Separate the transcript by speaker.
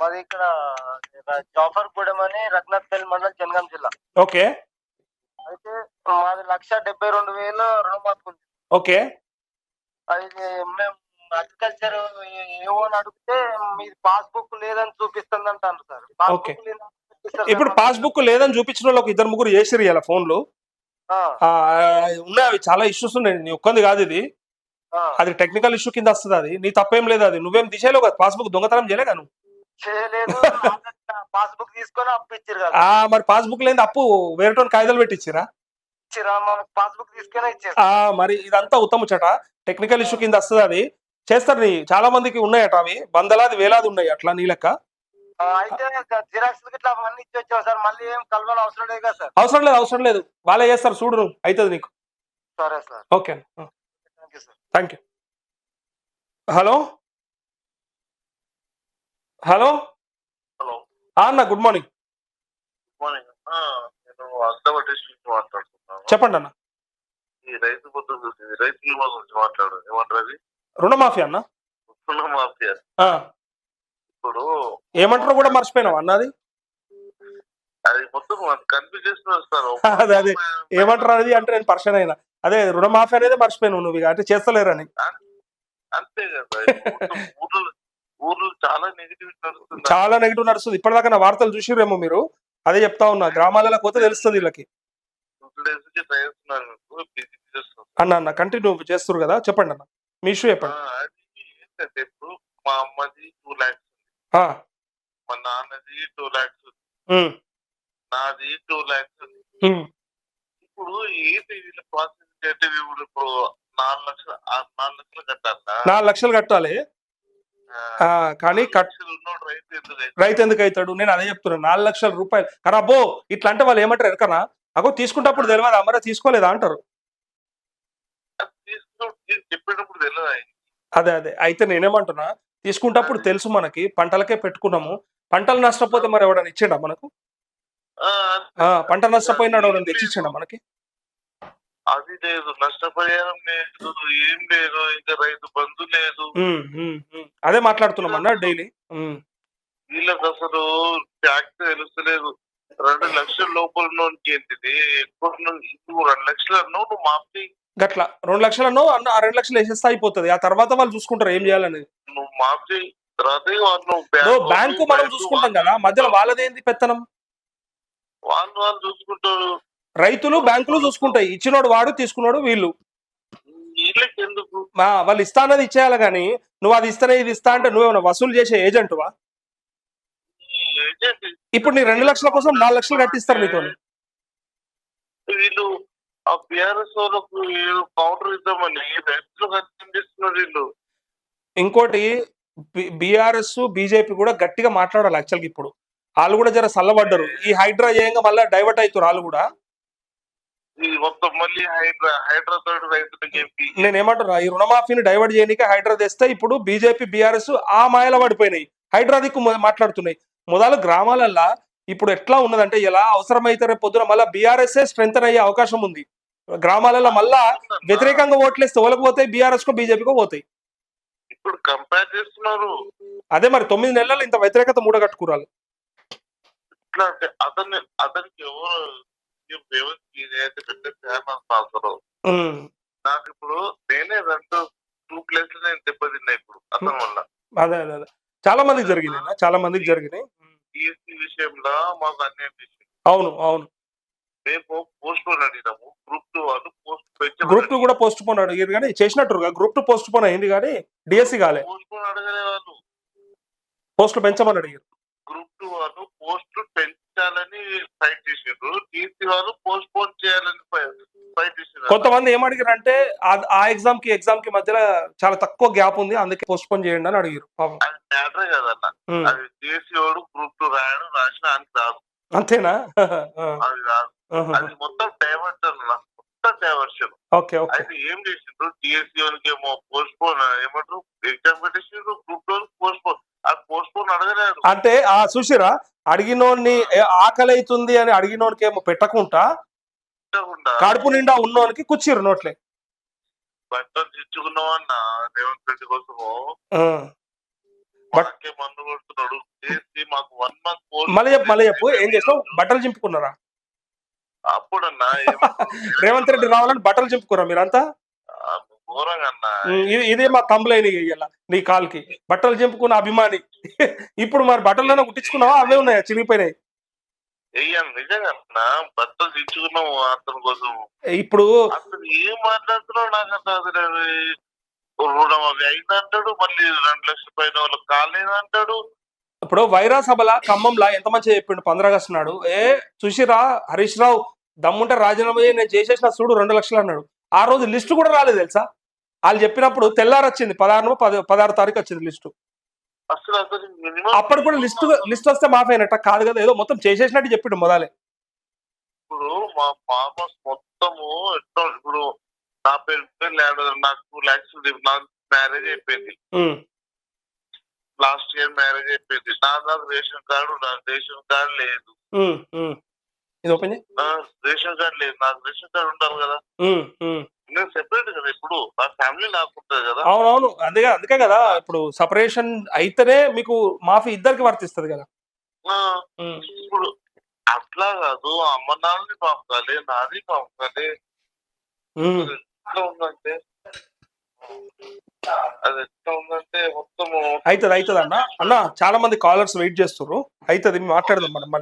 Speaker 1: మాది ఇక్కడ జాఫర్ గూడెం అని రఘునాథ్పల్లి మండలం జనగాం జిల్లా.
Speaker 2: ఓకే.
Speaker 1: అయితే మాది లక్ష డెబ్బై రెండు వేలు రుణమాఫీ ఉంది.
Speaker 2: ఓకే.
Speaker 1: అది మేము అగ్రికల్చర్ ఏవో అని అడిగితే మీది పాస్బుక్ లేదని చూపిస్తుంది అంటారు సార్.
Speaker 2: Okay.
Speaker 1: పాస్బుక్ లేదని చూపిస్తారు
Speaker 2: ఇప్పుడు. పాస్బుక్ లేదని చూపించిన వాళ్ళు ఒక ఇద్దరు ముగ్గురు చేసిరు ఇలా ఫోన్లు.
Speaker 1: ఆ,
Speaker 2: ఆ, ఉన్నాయి అవి చాలా ఇష్యూస్ ఉన్నాయి. నీ ఒక్కంది కాదు ఇది.
Speaker 1: ఆ.
Speaker 2: అది టెక్నికల్ ఇష్యూ కింద వస్తుంది అది. నీ తప్పేం లేదు అది. నువ్వేం దిశలో కదా? పాస్బుక్ దొంగతనం చేయలే కదా నువ్వు?
Speaker 1: చేయలేదు పాస్బుక్ తీసుకొని అప్పు ఇచ్చారు కదా.
Speaker 2: ఆ, మరి పాస్బుక్ లేని అప్పు వేరే కాగితాలు పెట్టించిరా
Speaker 1: పాస్బుక్ తీసుకొని ఇచ్చారు
Speaker 2: ఆ మరి ఇదంతా ఉత్తముచట టెక్నికల్ ఇష్యూ కింద వస్తుంది అది. చేస్తారు నీ. చాలా మందికి ఉన్నాయట అవి. వందలాది వేలాది ఉన్నాయి అట్లా నీ లెక్క.
Speaker 1: అయితే జిరాక్స్ ఇట్లా అవన్నీ ఇచ్చి సార్. మళ్ళీ ఏం కలవాలి అవసరం లేదు కదా సార్.
Speaker 2: అవసరం లేదు అవసరం లేదు. వాళ్ళే చేస్తారు. చూడు అవుతుంది నీకు.
Speaker 1: సరే sir.
Speaker 2: Okay
Speaker 1: thank you
Speaker 2: hello? Hello?
Speaker 3: Hello.
Speaker 2: అన్న గుడ్ మార్నింగ్.
Speaker 3: మార్నింగ్. నేను అహ్మదాబాద్ డిస్ట్రిక్ట్ మాట్లాడుతున్నాను.
Speaker 2: చెప్పండి అన్న.
Speaker 3: ఈ రైతు బీమా గురించి మాట్లాడు ఏమంటారు అది?
Speaker 2: రుణమాఫీ అన్న.
Speaker 3: రుణ మాఫియా
Speaker 2: ఆ,
Speaker 3: ఇప్పుడు
Speaker 2: ఏమంటారో కూడా మర్చిపోయినావు అన్నది
Speaker 3: అది? మొత్తం సార్
Speaker 2: అదే, అదే. ఏమంటారు అనేది అంటే నేను పర్షన్ అయినా. అదే రుణమాఫీ అనేది మర్చిపోయినావు నువ్వు ఇక. అంటే చేస్తలేరని.
Speaker 3: అంతే కదా. మొత్తం ఊర్లు ఊర్లు చాలా నెగిటివ్ నడుస్తుంది.
Speaker 2: చాలా నెగిటివ్ నడుస్తుంది. ఇప్పటిదాకా నా వార్తలు చూసిరేమో మీరు? అదే చెప్తా ఉన్నా. గ్రామాలలో పోతే తెలుస్తుంది వీళ్ళకి. అన్న అన్న కంటిన్యూ చేస్తారు కదా? చెప్పండి అన్న. మీ ఇష్యూ చెప్పండి.
Speaker 3: అది ఏంటంటే ఇప్పుడు మా అమ్మది టూ ల్యాక్స్
Speaker 2: ఆ,
Speaker 3: మా నాన్నది టూ ల్యాక్స్
Speaker 2: ఉమ్,
Speaker 3: నాది టూ ల్యాక్స్
Speaker 2: ఉమ్,
Speaker 3: ఇప్పుడు ఏంటి వీళ్ళ ప్రాసెస్ అంటే ఇప్పుడు ఇప్పుడు నాలుగు లక్షలు నాలుగు లక్షలు కట్టాలా?
Speaker 2: నాలుగు లక్షలు కట్టాలి. కానీ
Speaker 3: రైతు ఎందుకు
Speaker 2: అవుతాడు నేను అదే చెప్తున్నాను నాలుగు లక్షల రూపాయలు. కానీ అబ్బో ఇట్లా అంటే వాళ్ళు ఏమంటారు ఎరకనా? అగో తీసుకుంటప్పుడు తెలియదు అమ్మరా తీసుకోలేదా అంటారు.
Speaker 3: అది.
Speaker 2: అదే. అయితే నేనేమంటున్నా తీసుకుంటప్పుడు తెలుసు మనకి పంటలకే పెట్టుకున్నాము. పంటలు నష్టపోతే మరి ఎవడన్నా ఇచ్చిండా మనకు? పంట నష్టపోయినాడు ఎవడన్నా తెచ్చిచ్చిండా మనకి?
Speaker 3: అది లేదు. నష్టపరిహారం లేదు ఏం లేదు. ఇంకా రైతు బంధు లేదు.
Speaker 2: అదే మాట్లాడుతున్నాం అన్న డైలీ.
Speaker 3: వీళ్ళకి అసలు ట్యాక్స్ తెలుస్తలేదు. రెండు లక్షల లోపల ఏంటిది? ఎక్కువ రెండు లక్షలు అన్నావు నువ్వు మాఫీ.
Speaker 2: గట్లా. రెండు లక్షలను అన్న ఆ రెండు లక్షలు వేసేస్తే అయిపోతుంది. ఆ తర్వాత వాళ్ళు చూసుకుంటారు ఏం చేయాలనేది.
Speaker 3: నువ్వు మాఫీ. తర్వాత వాళ్ళు నువ్వు
Speaker 2: నువ్వు
Speaker 3: బ్యాంకు
Speaker 2: బ్యాంకు మనం చూసుకుంటాం కదా మధ్యలో వాళ్ళదేంది పెత్తనం?
Speaker 3: వాళ్ళు వాళ్ళు చూసుకుంటారు.
Speaker 2: రైతులు బ్యాంకులు చూసుకుంటాయి. ఇచ్చినోడు వాడు తీసుకున్నాడు వీళ్ళు.
Speaker 3: ఎందుకు?
Speaker 2: వాళ్ళు ఇస్తా అన్నది ఇచ్చేయాలి కానీ నువ్వు అది ఇస్తానే ఇది ఇస్తా అంటే నువ్వేమైనా వసూలు చేసే ఏజెంటువా ఇప్పుడు నీ రెండు లక్షల కోసం నాలుగు లక్షలు కట్టిస్తారు నీతో
Speaker 3: వీళ్ళు ఆ బిఆర్ఎస్ వాళ్ళకు ఏదో కౌంటర్ ఇద్దామని రైతులు కనిపిస్తున్నారు వీళ్ళు.
Speaker 2: ఇంకోటి బీఆర్ఎస్ బీజేపీ కూడా గట్టిగా మాట్లాడాలి యాక్చువల్గా ఇప్పుడు. వాళ్ళు కూడా జర సల్లబడ్డరు. ఈ హైడ్రా చేయంగా మళ్ళీ డైవర్ట్ అవుతారు వాళ్ళు కూడా.
Speaker 3: ఇది మొత్తం మళ్ళీ హైడ్రా రైతులకు చెప్పి
Speaker 2: ఈ రుణమాఫీని డైవర్ట్ చేయడానికి హైడ్రా తెస్తే ఇప్పుడు బీజేపీ బీఆర్ఎస్ ఆ మాయల పడిపోయినాయి. హైడ్రా దిక్కు మాట్లాడుతున్నాయి. మొదలు గ్రామాలల్లో ఇప్పుడు ఎట్లా ఉన్నదంటే ఎలా అవసరమైతే రేపు పొద్దున మళ్ళీ బీఆర్ఎస్ స్ట్రెంగ్ అయ్యే అవకాశం ఉంది. గ్రామాలలో మళ్ళా వ్యతిరేకంగా ఓట్లేస్తే వాళ్ళకి పోతాయి బీఆర్ఎస్ కో బీజేపీకో పోతాయి.
Speaker 3: ఇప్పుడు కంపేర్ చేస్తున్నారు.
Speaker 2: అదే మరి తొమ్మిది నెలలు ఇంత వ్యతిరేకత మూడగట్టుకురాలి.
Speaker 3: ఇట్లా అంటే అతన్ని అతనికి ఎవరు వ్యవస్థ ఏదైతే పెద్ద ఫేమస్
Speaker 2: ఉమ్,
Speaker 3: నాకు ఇప్పుడు నేనే రెండు టూ ప్లేస్లు నేను దెబ్బతిన్నా ఇప్పుడు అతని వల్ల.
Speaker 2: అదే అదే అదే. చాలా మందికి జరిగినాయి అన్న, చాలా మందికి జరిగినాయి
Speaker 3: ఈఎస్సీ విషయంలో మాకు అన్యాయం చేసింది.
Speaker 2: అవును అవును.
Speaker 3: మేము పోస్ట్ పోన్ అడిగినాము గ్రూప్ టూ వాళ్ళు పోస్ట్
Speaker 2: గ్రూప్ టూ కూడా పోస్ట్ పోన్ అడిగారు కానీ చేసినట్టుగా గ్రూప్ టూ పోస్ట్ పోన్ అయింది కానీ డిఎస్సి కాలే.
Speaker 3: పోస్ట్ పోన్ అడగలే వాళ్ళు.
Speaker 2: పోస్టులు పెంచమని అడిగారు.
Speaker 3: గ్రూప్ టూ వాళ్ళు పోస్ట్ పెంచాలని ఫైట్ చేసిండ్రు. టీసీ వాళ్ళు పోస్ట్ పోన్ చేయాలని ఫైట్ చేసిండ్రు.
Speaker 2: కొంతమంది ఏం అడిగారు అంటే ఆ- ఎగ్జామ్కి ఎగ్జామ్కి మధ్యలో చాలా తక్కువ గ్యాప్ ఉంది అందుకే పోస్ట్ పోన్ చేయండి అని అడిగారు
Speaker 3: అది మ్యాటరే కదన్న. అది టీసీ వాడు గ్రూప్ టూ రాయడం రాసిన అని రాదు.
Speaker 2: అంతేనా?
Speaker 3: అది రాదు. అది మొత్తం డైవర్షన్ మొత్తం డైవర్షన్
Speaker 2: ఓకే ఓకే.
Speaker 3: అయితే ఏం చేసిండ్రు? టీఎస్సీ వాళ్ళకి ఏమో పోస్ట్ పోన్ ఏమంటారు? ఎగ్జామ్
Speaker 2: అంటే ఆ చూసిరా ఆకలి అవుతుంది అని అడిగినోడికి ఏమో పెట్టకుండా. కడుపు నిండా ఉన్నోనికి కుచ్చిరు నోట్లే.
Speaker 3: బట్టలు రేవంత్ రెడ్డి కోసము? మందు కొడుతున్నాడు. చేసి మాకు వన్ మంత్
Speaker 2: మళ్ళీ చెప్పు మళ్ళీ చెప్పు. ఏం చేసినావు? బట్టలు చింపుకున్నారా?
Speaker 3: అప్పుడన్నా
Speaker 2: రేవంత్ రెడ్డి రావాలని బట్టలు చింపుకురా మీరంతా? ఇది ఇదే మా కంప్లైంట్ ఇయ్యాల నీ కాల్కి. బట్టలు చింపుకున్న అభిమాని. ఇప్పుడు మరి బట్టలైనా కుట్టించుకున్నావా? అవే ఉన్నాయా?
Speaker 3: బట్టలు కోసం.
Speaker 2: ఇప్పుడు
Speaker 3: ఏం మాట్లాడుతున్నావు నాకు అర్థం అవుతలేదు. రుణం అవి అయిందంటాడు మళ్ళీ రెండు లక్షల పైన వాళ్ళకి కాలేదంటాడు
Speaker 2: ఇప్పుడు వైరా సభల ఖమ్మంలా ఎంత మంచిగా చెప్పిండు పంద్రాగస్టు నాడు. ఏ చూసిరా హరీష్ రావు దమ్ముంటే రాజీనామా నేను చేసేసిన చూడు రెండు లక్షలు అన్నాడు. ఆ రోజు లిస్టు కూడా రాలేదు తెలుసా? వాళ్ళు చెప్పినప్పుడు తెల్లారు వచ్చింది పదహారు పది పదహారు తారీఖు వచ్చింది లిస్టు. అప్పుడు కూడా లిస్టు లిస్ట్ వస్తే మాఫ్ అయినట్ట కాదు కదా ఏదో మొత్తం చేసేసినట్టు చెప్పిండు మొదలే.
Speaker 3: ఇప్పుడు మా ఫార్మర్స్ మొత్తము ఎట్లా ఇప్పుడు నా పేరు ల్యాండ్ నాకు టూ ల్యాక్స్ నాకు మ్యారేజ్ అయిపోయింది. లాస్ట్ ఇయర్ మ్యారేజ్ అయిపోయింది. నా నాకు రేషన్ కార్డు నాకు రేషన్ కార్డు లేదు. రేషన్ కార్డు లేదు నాకు రేషన్ కార్డు ఉండాలి కదా
Speaker 2: ఉమ్, ఉమ్.
Speaker 3: నేను సెపరేట్ కదా ఇప్పుడు నా ఫ్యామిలీ కదా.
Speaker 2: అవునవును. అందుకే అందుకే కదా ఇప్పుడు సపరేషన్ అయితేనే మీకు మాఫీ ఇద్దరికి వర్తిస్తుంది కదా.
Speaker 3: ఇప్పుడు అట్లా కాదు అమ్మ నాన్నని పంపాలి నాది పంపాలి. ఎట్లా ఉందంటే అది ఎట్లా ఉందంటే మొత్తము
Speaker 2: అవుతుంది అవుతుంది అన్న. అన్న చాలా మంది కాలర్స్ వెయిట్ చేస్తున్నారు అవుతుంది మాట్లాడదాం మనం